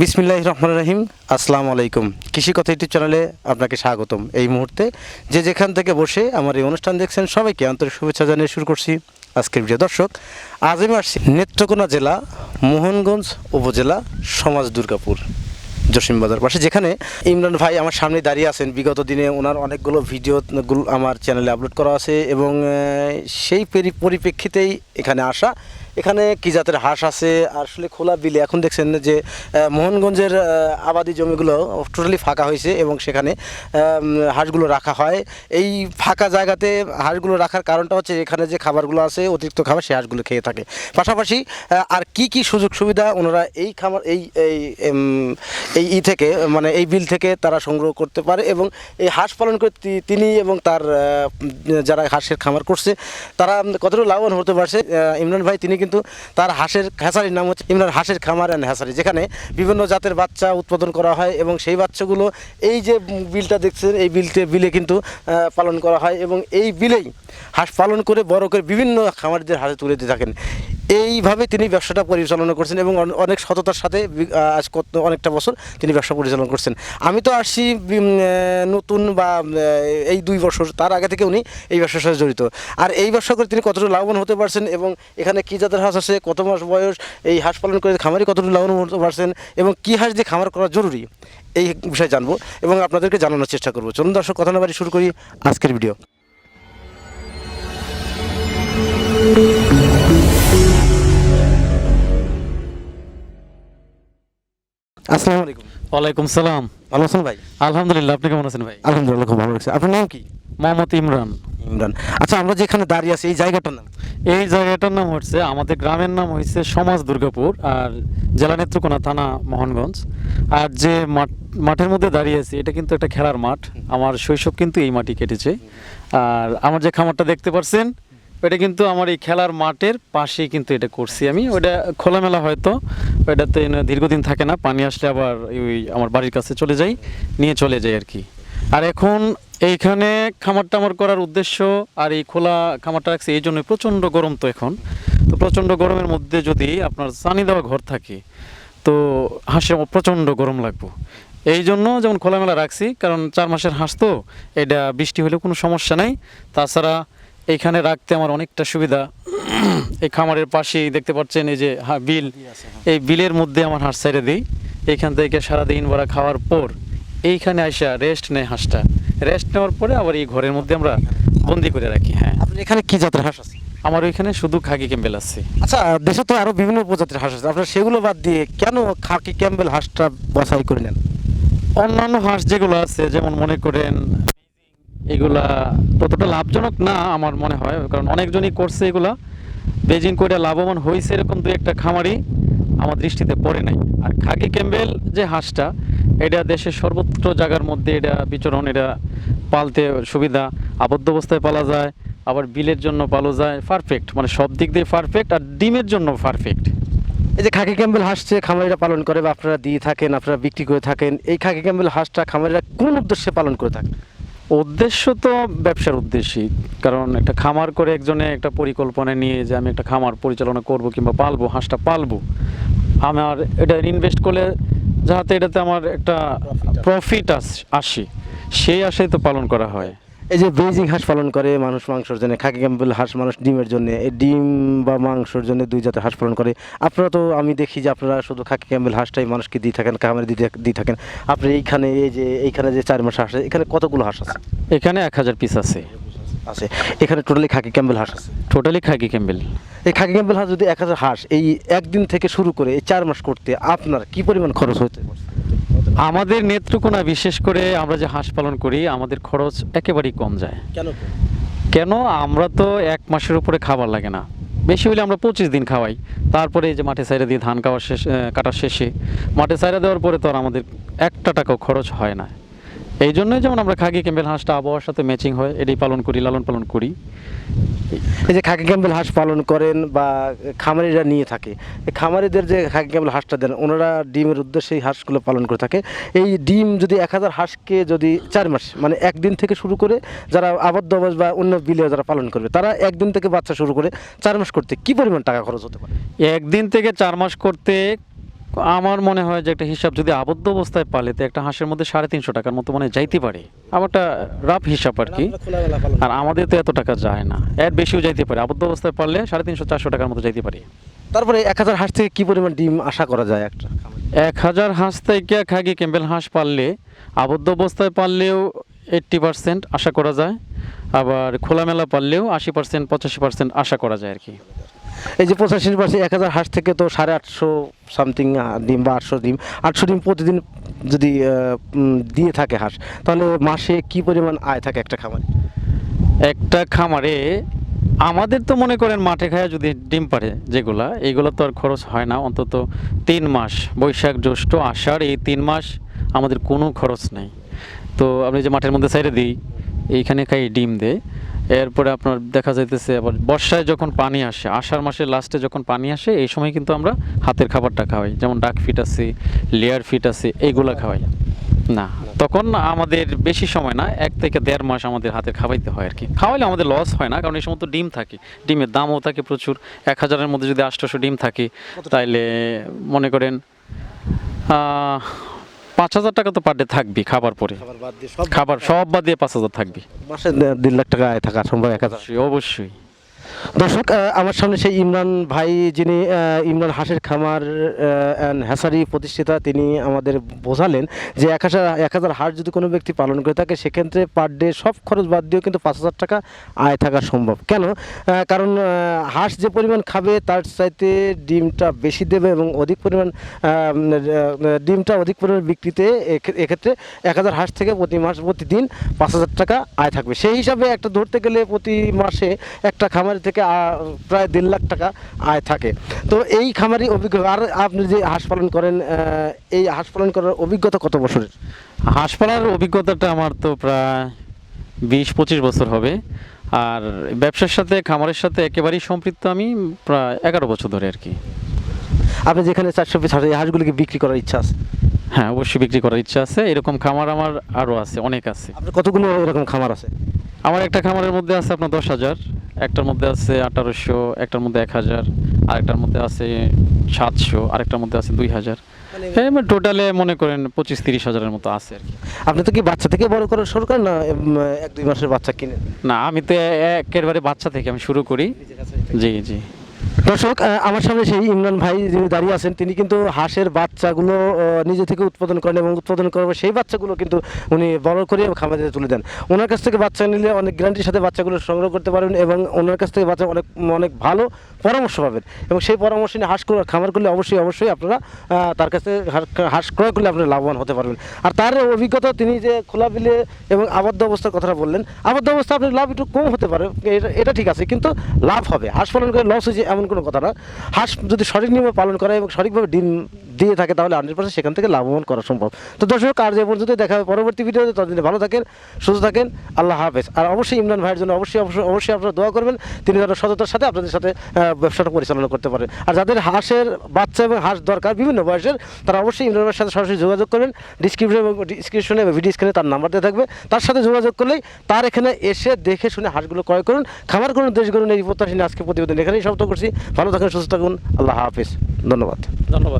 বিসমিল্লাহ রহমান রহিম। আসসালামু আলাইকুম। কৃষি কথা ইউটিউব চ্যানেলে আপনাকে স্বাগতম। এই মুহূর্তে যে যেখান থেকে বসে আমার এই অনুষ্ঠান দেখছেন, সবাইকে আন্তরিক শুভেচ্ছা জানিয়ে শুরু করছি আজকের ভিডিও। দর্শক, আজ আমি আসছি নেত্রকোনা জেলা, মোহনগঞ্জ উপজেলা, সমাজ দুর্গাপুর, জসিম বাজার পাশে, যেখানে ইমরান ভাই আমার সামনে দাঁড়িয়ে আছেন। বিগত দিনে ওনার অনেকগুলো ভিডিও গুলো আমার চ্যানেলে আপলোড করা আছে এবং সেই পরিপ্রেক্ষিতেই এখানে আসা এখানে কি জাতের হাঁস আছে? আসলে খোলা বিলে এখন দেখছেন যে মোহনগঞ্জের আবাদি জমিগুলো টোটালি ফাঁকা হয়েছে এবং সেখানে হাঁসগুলো রাখা হয়। এই ফাঁকা জায়গাতে হাঁসগুলো রাখার কারণটা হচ্ছে এখানে যে খাবারগুলো আছে, অতিরিক্ত খাবার সেই হাঁসগুলো খেয়ে থাকে। পাশাপাশি আর কি কি সুযোগ সুবিধা ওনারা এই খামার, এই এই ই থেকে মানে এই বিল থেকে তারা সংগ্রহ করতে পারে এবং এই হাঁস পালন করে তিনি এবং তার যারা হাঁসের খামার করছে, তারা কতটা লাভবান হতে পারছে? ইমরান ভাই, তিনি কিন্তু তার হাঁসের হ্যাঁসারির নাম হচ্ছে ইমরান হাঁসের খামার অ্যান্ড হ্যাঁসারি যেখানে বিভিন্ন জাতের বাচ্চা উৎপাদন করা হয় এবং সেই বাচ্চাগুলো এই যে বিলটা দেখছেন, এই বিলতে বিলে কিন্তু পালন করা হয় এবং এই বিলেই হাঁস পালন করে বড় করে বিভিন্ন খামারিদের হাঁসে তুলে দিয়ে থাকেন। এইভাবে তিনি ব্যবসাটা পরিচালনা করছেন এবং অনেক সততার সাথে আজ কত অনেকটা বছর তিনি ব্যবসা পরিচালনা করছেন। আমি তো আসছি নতুন বা এই দুই বছর, তার আগে থেকে উনি এই ব্যবসার সাথে জড়িত। আর এই ব্যবসা করে তিনি কতটা লাভবান হতে পারছেন এবং এখানে কী জাতের হাঁস আছে, কত মাস বয়স, এই হাঁস পালন করে খামারি কতটা লাভবান হতে পারছেন এবং কী হাঁস দিয়ে খামার করা জরুরি, এই বিষয়ে জানব এবং আপনাদেরকে জানানোর চেষ্টা করব। চলুন দর্শক, কথা না শুরু করি আজকের ভিডিও। আসসালামু আলাইকুম। ওয়ালাইকুম সালাম। ভালো আছেন ভাই? আলহামদুলিল্লাহ আপনি কেমন আছেন ভাই? আলহামদুলিল্লাহ খুব ভালো লাগছে আপনার নাম কি? মোহাম্মদ ইমরান। ইমরান। আচ্ছা আমরা যেখানে দাঁড়িয়ে আছি এই জায়গাটার নাম? এই জায়গাটার নাম হচ্ছে আমাদের গ্রামের নাম হচ্ছে সমাজ দুর্গাপুর আর জেলা নেত্রকোনা থানা মোহনগঞ্জ। আর যে মাঠ মাঠের মধ্যে দাঁড়িয়ে আছি এটা কিন্তু একটা খেলার মাঠ। আমার শৈশব কিন্তু এই মাটি কেটেছে। আর আমার যে খামারটা দেখতে পাচ্ছেন এটা কিন্তু আমার এই খেলার মাঠের পাশেই কিন্তু এটা করছি আমি। ওটা খোলামেলা হয়তো, ওইটাতে দীর্ঘদিন থাকে না, পানি আসলে আবার ওই আমার বাড়ির কাছে চলে যাই, নিয়ে চলে যাই আর কি আর এখন এইখানে খামার টামার করার উদ্দেশ্য আর এই খোলা খামারটা রাখছি, এই জন্য প্রচণ্ড গরম তো এখন। তো প্রচণ্ড গরমের মধ্যে যদি আপনার চানি দেওয়া ঘর থাকে, তো হাঁসে প্রচণ্ড গরম লাগবো। এই জন্য যেমন খোলামেলা রাখছি, কারণ চার মাসের হাঁস তো, এটা বৃষ্টি হলে কোনো সমস্যা নাই। তাছাড়া এইখানে রাখতে আমার অনেকটা সুবিধা। এই খামারের পাশেই দেখতে পাচ্ছেন এই যে হা- বিল। এই বিলের মধ্যে আমার হাঁস ছেড়ে দিই। এইখান থেকে সারাদিন ভরা খাওয়ার পর এইখানে আইসা রেস্ট নেয় হাঁসটা। রেস্ট নেওয়ার পরে আবার এই ঘরের মধ্যে আমরা বন্দি করে রাখি হ্যাঁ। এখানে কি জাতের হাঁস আছে? আমার ওইখানে শুধু খাকি ক্যাম্বেল আছে। আচ্ছা দেশে তো আরও বিভিন্ন প্রজাতির হাঁস আছে। আপনার সেগুলো বাদ দিয়ে কেন খাকি ক্যাম্বেল হাঁসটা বাছাই করে নেন? অন্যান্য হাঁস যেগুলো আছে যেমন মনে করেন এগুলা ততটা লাভজনক না আমার মনে হয়, কারণ অনেকজনই করছে এগুলা। বেজিং করে লাভবান হয়েছে এরকম দু একটা খামারি আমার দৃষ্টিতে পড়ে নাই। আর খাকি ক্যাম্বেল যে হাঁসটা, এটা দেশের সর্বত্র জায়গার মধ্যে এটা বিচরণ, এটা পালতে সুবিধা, আবদ্ধ অবস্থায় পালা যায়, আবার বিলের জন্য পালো যায় পারফেক্ট মানে সব দিক দিয়ে পারফেক্ট আর ডিমের জন্য পারফেক্ট এই যে খাকি ক্যাম্বেল হাঁস যে খামারিরা পালন করে বা আপনারা দিয়ে থাকেন, আপনারা বিক্রি করে থাকেন, এই খাকি ক্যাম্বেল হাঁসটা খামারিরা কোন উদ্দেশ্যে পালন করে থাকেন? উদ্দেশ্য তো ব্যবসার উদ্দেশ্যই কারণ একটা খামার করে একজনে একটা পরিকল্পনা নিয়ে যে আমি একটা খামার পরিচালনা করব কিংবা পালবো হাঁসটা পালবো। আমার এটা ইনভেস্ট করলে যাতে এটাতে আমার একটা প্রফিট আসে। সেই আশায় তো পালন করা হয়। এই যে বেজিং হাঁস পালন করে মানুষ মাংসর জন্য খাকি ক্যাম্বেল হাঁস মানুষ ডিমের জন্য এই ডিম বা মাংসর জন্য দুই জাতের হাঁস পালন করে। আপনারা তো আমি দেখি যে আপনারা শুধু খাকি ক্যাম্বেল হাঁসটাই মানুষকে দিয়ে থাকেন খামারে দিয়ে দিয়ে থাকেন। আপনি এইখানে এই যে এইখানে যে চার মাস হাঁস আছে, এখানে কতগুলো হাঁস আছে? এখানে এক হাজার পিস আছে। আছে। এখানে টোটালি খাকি ক্যাম্বেল হাঁস আছে? টোটালি খাকি ক্যাম্বেল এই খাকি ক্যাম্বেল হাঁস যদি এক হাজার হাঁস এই একদিন থেকে শুরু করে এই চার মাস করতে আপনার কি পরিমাণ খরচ হতে আমাদের নেত্রকোনা বিশেষ করে আমরা যে হাঁস পালন করি আমাদের খরচ একেবারেই কম যায়। কেন? কেন? আমরা তো এক মাসের উপরে খাবার লাগে না। বেশি হলে আমরা পঁচিশ দিন খাওয়াই। তারপরে এই যে মাঠে সাইডে দিয়ে ধান খাওয়ার শেষ কাটার শেষে মাঠে সাইডে দেওয়ার পরে তো আর আমাদের একটা টাকাও খরচ হয় না। এই জন্যই যেমন আমরা খাগি ক্যাম্বেল হাঁসটা আবহাওয়ার সাথে ম্যাচিং হয় এটাই পালন করি লালন পালন করি। এই যে খাকি ক্যাম্বেল হাঁস পালন করেন বা খামারিরা নিয়ে থাকে এই খামারিদের যে খাকি ক্যাম্বেল হাঁসটা দেন ওনারা ডিমের উদ্দেশ্যে এই হাঁসগুলো পালন করে থাকে। এই ডিম যদি এক হাজার হাঁসকে যদি চার মাস মানে একদিন থেকে শুরু করে যারা আবদ্ধ অবস বা অন্য বিলে যারা পালন করবে তারা একদিন থেকে বাচ্চা শুরু করে চার মাস করতে কি পরিমাণ টাকা খরচ হতে পারে? একদিন থেকে চার মাস করতে আমার মনে হয় যে একটা হিসাব যদি আবদ্ধ অবস্থায় পালে তো একটা হাঁসের মধ্যে সাড়ে তিনশো টাকার মতো মনে যাইতে পারে। আমার একটা রাফ হিসাব আর কি। আর আমাদের তো এত টাকা যায় না। এর বেশিও যাইতে পারে। আবদ্ধ অবস্থায় পারলে সাড়ে তিনশো চারশো টাকার মতো যাইতে পারে। তারপরে এক হাজার হাঁস থেকে কি পরিমাণ ডিম আশা করা যায় একটা? এক হাজার হাঁস থেকে খাগি ক্যাম্বেল হাঁস পারলে আবদ্ধ অবস্থায় পারলেও এইট্টি পার্সেন্ট আশা করা যায়। আবার খোলামেলা পারলেও আশি পার্সেন্ট পঁচাশি পার্সেন্ট আশা করা যায় আর কি। এই যে পঁচাশি পার্সেন্ট এক হাজার হাঁস থেকে তো সাড়ে আটশো সামথিং ডিম বা আটশো ডিম আটশো ডিম প্রতিদিন যদি দিয়ে থাকে হাঁস, তাহলে মাসে কি পরিমাণ আয় থাকে একটা খামারে? একটা খামারে আমাদের তো মনে করেন মাঠে খায় যদি ডিম পারে যেগুলা এইগুলো তো আর খরচ হয় না, অন্তত তিন মাস বৈশাখ, জ্যৈষ্ঠ, আষাঢ়, এই তিন মাস আমাদের কোনো খরচ নেই। তো আপনি যে মাঠের মধ্যে সাইডে দিই, এইখানে খাই ডিম দেয়। এরপরে আপনার দেখা যাইতেছে আবার বর্ষায় যখন পানি আসে আষাঢ় মাসের লাস্টে যখন পানি আসে এই সময় কিন্তু আমরা হাতের খাবারটা খাওয়াই। যেমন ডাক ফিট আছে লেয়ার ফিট আছে এইগুলা খাওয়াই। না তখন আমাদের বেশি সময় না এক থেকে দেড় মাস আমাদের হাতে খাওয়াইতে হয় আর কি খাওয়াইলে আমাদের লস হয় না কারণ এই সময় তো ডিম থাকে। ডিমের দামও থাকে প্রচুর। এক হাজারের মধ্যে যদি আটশোশো ডিম থাকে তাইলে মনে করেন পাঁচ হাজার টাকা তো পার ডে থাকবি খাবার পরে। খাবার সব বাদ দিয়ে পাঁচ হাজার থাকবি। মাসে দেড় লাখ টাকা আয় থাকা সম্ভব এক অবশ্যই। দর্শক আমার সামনে সেই ইমরান ভাই, যিনি ইমরান হাঁসের খামার অ্যান্ড হ্যাসারি প্রতিষ্ঠিতা, তিনি আমাদের বোঝালেন যে এক হাজার এক হাজার হাঁস যদি কোনো ব্যক্তি পালন করে থাকে, সেক্ষেত্রে পার ডে সব খরচ বাদ দিয়েও কিন্তু পাঁচ হাজার টাকা আয় থাকা সম্ভব। কেন? কারণ হাঁস যে পরিমাণ খাবে, তার চাইতে ডিমটা বেশি দেবে এবং অধিক পরিমাণ ডিমটা অধিক পরিমাণ বিক্রিতে এক্ষেত্রে এক হাজার হাঁস থেকে প্রতি মাস, প্রতিদিন পাঁচ হাজার টাকা আয় থাকবে। সেই হিসাবে একটা ধরতে গেলে প্রতি মাসে একটা খামারি থেকে প্রায় দেড় লাখ টাকা আয় থাকে। তো এই খামারি অভিজ্ঞতা আর আপনি যে হাঁস পালন করেন এই হাঁস পালন করার অভিজ্ঞতা কত বছরের? হাঁস পালার অভিজ্ঞতাটা আমার তো প্রায় বিশ পঁচিশ বছর হবে। আর ব্যবসার সাথে খামারের সাথে একেবারেই সম্পৃক্ত আমি প্রায় এগারো বছর ধরে আর কি। আপনি যেখানে চারশো পিস হাঁস এই হাঁসগুলিকে বিক্রি করার ইচ্ছা আছে? হ্যাঁ অবশ্যই বিক্রি করার ইচ্ছা আছে। এরকম খামার আমার আরও আছে অনেক আছে। আপনার কতগুলো এরকম খামার আছে? আমার একটা খামারের মধ্যে আছে আপনার দশ হাজার। একটার মধ্যে আছে আঠারোশো একটার মধ্যে এক হাজার আরেকটার মধ্যে আছে সাতশো আরেকটার মধ্যে আছে দুই হাজার। হ্যাঁ টোটালে মনে করেন পঁচিশ তিরিশ হাজারের মতো আছে আর কি। আপনি তো কি বাচ্চা থেকে বড় করেন শুরু করেন না এক দুই মাসের বাচ্চা কিনে না আমি তো একেবারে বাচ্চা থেকে আমি শুরু করি। জি জি। দর্শক আমার সামনে সেই ইমরান ভাই যিনি দাঁড়িয়ে আছেন, তিনি কিন্তু হাঁসের বাচ্চাগুলো নিজে থেকে উৎপাদন করেন এবং উৎপাদন করার সেই বাচ্চাগুলো কিন্তু উনি বড় করে খামারে তুলে দেন। ওনার কাছ থেকে বাচ্চা নিলে অনেক গ্যারান্টির সাথে বাচ্চাগুলো সংগ্রহ করতে পারবেন এবং ওনার কাছ থেকে বাচ্চা অনেক অনেক ভালো পরামর্শ পাবেন। এবং সেই পরামর্শ নিয়ে হাঁস খামার করলে অবশ্যই অবশ্যই আপনারা তার কাছে হাঁস- ক্রয় করলে আপনারা লাভবান হতে পারবেন। আর তার অভিজ্ঞতা, তিনি যে খোলা বিলে এবং আবদ্ধ অবস্থার কথাটা বললেন, আবদ্ধ অবস্থা আপনার লাভ একটু কম হতে পারে, এটা ঠিক আছে, কিন্তু লাভ হবে। হাঁস পালন করে লস হয়েছে এমন কোনো কথা না। হাঁস যদি সঠিক নিয়মে পালন করে এবং সঠিকভাবে ডিম দিয়ে থাকে তাহলে হান্ড্রেড পার্সেন্ট সেখান থেকে লাভবান করা সম্ভব। তো দর্শক আর যে পর্যন্ত দেখা হবে পরবর্তী ভিডিওতে। ততদিনে ভালো থাকেন, সুস্থ থাকেন, আল্লাহ হাফেজ। আর অবশ্যই ইমরান ভাইয়ের জন্য অবশ্যই অবশ্যই অবশ্যই আপনারা দোয়া করবেন, তিনি যেন সততার সাথে আপনাদের সাথে ব্যবসাটা পরিচালনা করতে পারেন আর যাদের হাঁসের বাচ্চা এবং হাঁস দরকার, বিভিন্ন বয়সের, তারা অবশ্যই ইমরান ভাইয়ের সাথে সরাসরি যোগাযোগ করবেন। ডিসক্রিপশনে এবং ডিসক্রিপশনে এবং ভিডিও স্ক্রিনে তার নাম্বার দেওয়া থাকবে। তার সাথে যোগাযোগ করলেই তার এখানে এসে দেখে শুনে হাঁসগুলো ক্রয় করুন। খামার করুন, দেশ করুন এই প্রত্যাশী আজকে প্রতিবেদন এখানেই সমাপ্ত করছি। ভালো থাকুন সুস্থ থাকুন আল্লাহ হাফিজ ধন্যবাদ। ধন্যবাদ।